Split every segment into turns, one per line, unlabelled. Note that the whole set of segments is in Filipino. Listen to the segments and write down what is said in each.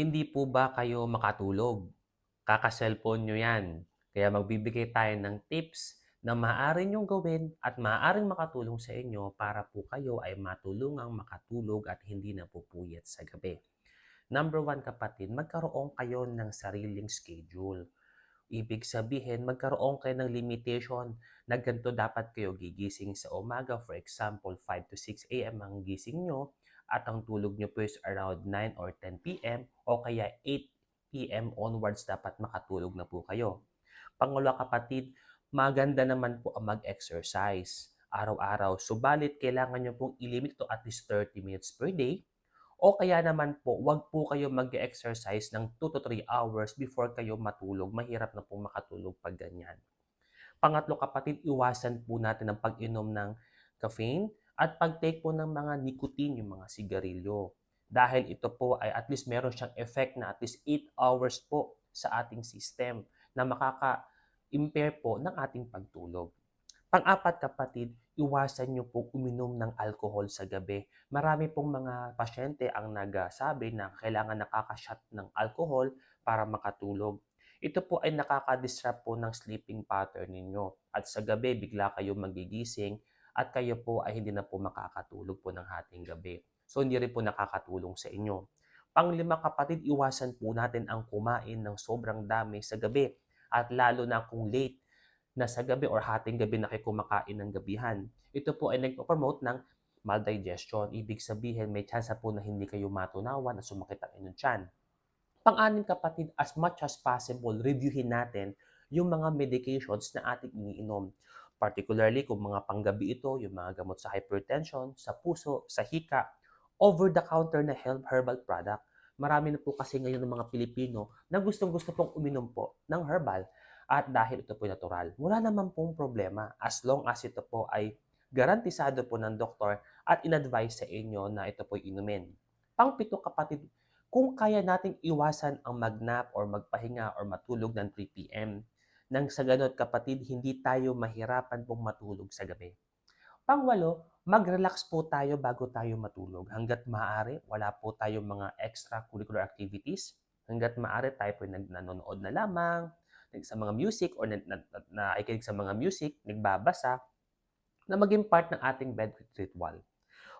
Hindi po ba kayo makatulog? Kaka-cellphone niyo 'yan. Kaya magbibigay tayo ng tips na maaari niyong gawin at maaaring makatulong sa inyo para po kayo ay matulungang makatulog at hindi napupuyat sa gabi. Number one kapatid, magkaroon kayo ng sariling schedule. Ibig sabihin, magkaroon kayo ng limitation na ganito dapat kayo gigising sa umaga. For example, 5 to 6 a.m. ang gising nyo at ang tulog nyo po is around 9 or 10 p.m. o kaya 8 p.m. onwards dapat makatulog na po kayo. Pangalawa kapatid, maganda naman po ang mag-exercise araw-araw. Subalit, kailangan nyo pong ilimit to at least 30 minutes per day o kaya naman po, wag po kayo mag-exercise ng 2 to 3 hours before kayo matulog. Mahirap na po makatulog pag ganyan. Pangatlo kapatid, iwasan po natin ang pag-inom ng caffeine at pag-take po ng mga nicotine, yung mga sigarilyo. Dahil ito po ay at least meron siyang effect na at least 8 hours po sa ating system na makaka-impair po ng ating pagtulog. Pang-apat kapatid, iwasan niyo po uminom ng alcohol sa gabi. Marami pong mga pasyente ang nagsabi na kailangan nakaka-shot ng alcohol para makatulog. Ito po ay nakaka-disrupt po ng sleeping pattern ninyo. At sa gabi, bigla kayo magigising at kayo po ay hindi na po makakatulog po ng hating gabi. So, hindi rin po nakakatulong sa inyo. Panglima kapatid, iwasan po natin ang kumain ng sobrang dami sa gabi. At lalo na kung late na sa gabi or hating gabi na kayo kumakain ng gabihan. Ito po ay nagpo-promote ng maldigestion. Ibig sabihin, may chance po na hindi kayo matunawan at sumakit ang inyong tiyan. Pang-anim kapatid, as much as possible, reviewin natin yung mga medications na ating iniinom. Particularly kung mga panggabi ito, yung mga gamot sa hypertension, sa puso, sa hika, over-the-counter na herbal product. Marami na po kasi ngayon ng mga Pilipino na gustong-gusto pong uminom po ng herbal at dahil ito po natural, wala naman pong problema as long as ito po ay garantisado po ng doktor at in-advise sa inyo na ito po inumin. Pangpito kapatid, kung kaya nating iwasan ang magnap or magpahinga or matulog ng 3 p.m. Nang sa ganot kapatid, hindi tayo mahirapan pong matulog sa gabi. Pangwalo, mag-relax po tayo bago tayo matulog. Hanggat maaari, wala po tayong mga extracurricular activities. Hanggat maaari, tayo po nanonood na lamang, sa mga music or na, na, na, nakikinig sa mga music, nagbabasa, na maging part ng ating bed ritual.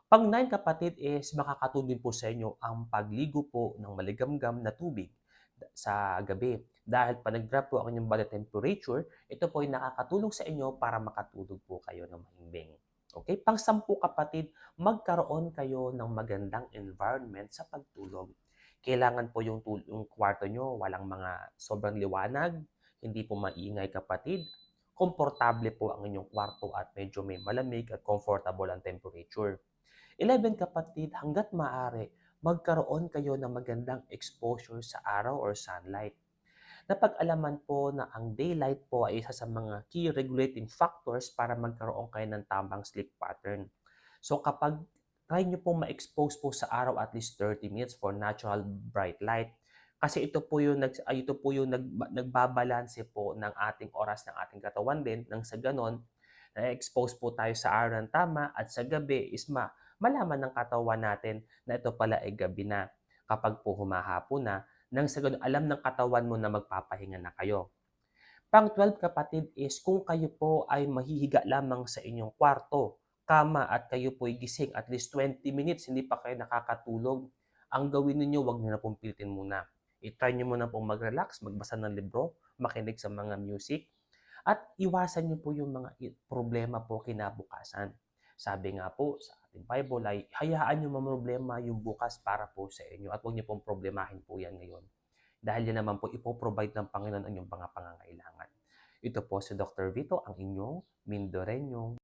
Pang nine kapatid is makakatulong po sa inyo ang pagligo po ng maligamgam na tubig sa gabi. Dahil pa nag-drop po ang inyong body temperature, ito po ay nakakatulong sa inyo para makatulog po kayo ng mahimbing. Okay? Pang sampu kapatid, magkaroon kayo ng magandang environment sa pagtulog. Kailangan po yung, yung kwarto nyo, walang mga sobrang liwanag, hindi po maingay kapatid, komportable po ang inyong kwarto at medyo may malamig at comfortable ang temperature. 11 kapatid, hanggat maaari, magkaroon kayo ng magandang exposure sa araw or sunlight. Napag-alaman po na ang daylight po ay isa sa mga key regulating factors para magkaroon kayo ng tamang sleep pattern. So kapag try nyo po ma-expose po sa araw at least 30 minutes for natural bright light, kasi ito po yung nag ay ito po yung nag, nagbabalanse po ng ating oras ng ating katawan din nang sa ganon na-expose po tayo sa araw ng tama at sa gabi is ma malaman ng katawan natin na ito pala ay gabi na kapag po humahapon na nang sa ganon alam ng katawan mo na magpapahinga na kayo. Pang 12 kapatid is kung kayo po ay mahihiga lamang sa inyong kwarto, kama at kayo po ay gising at least 20 minutes hindi pa kayo nakakatulog, ang gawin niyo wag niyo na pong pilitin muna I-try nyo muna pong mag-relax, magbasa ng libro, makinig sa mga music, at iwasan nyo po yung mga problema po kinabukasan. Sabi nga po sa ating Bible ay hayaan nyo problema yung bukas para po sa inyo at huwag nyo pong problemahin po yan ngayon. Dahil yan naman po ipoprovide ng Panginoon ang inyong mga pangangailangan. Ito po si Dr. Vito, ang inyong Mindorenyong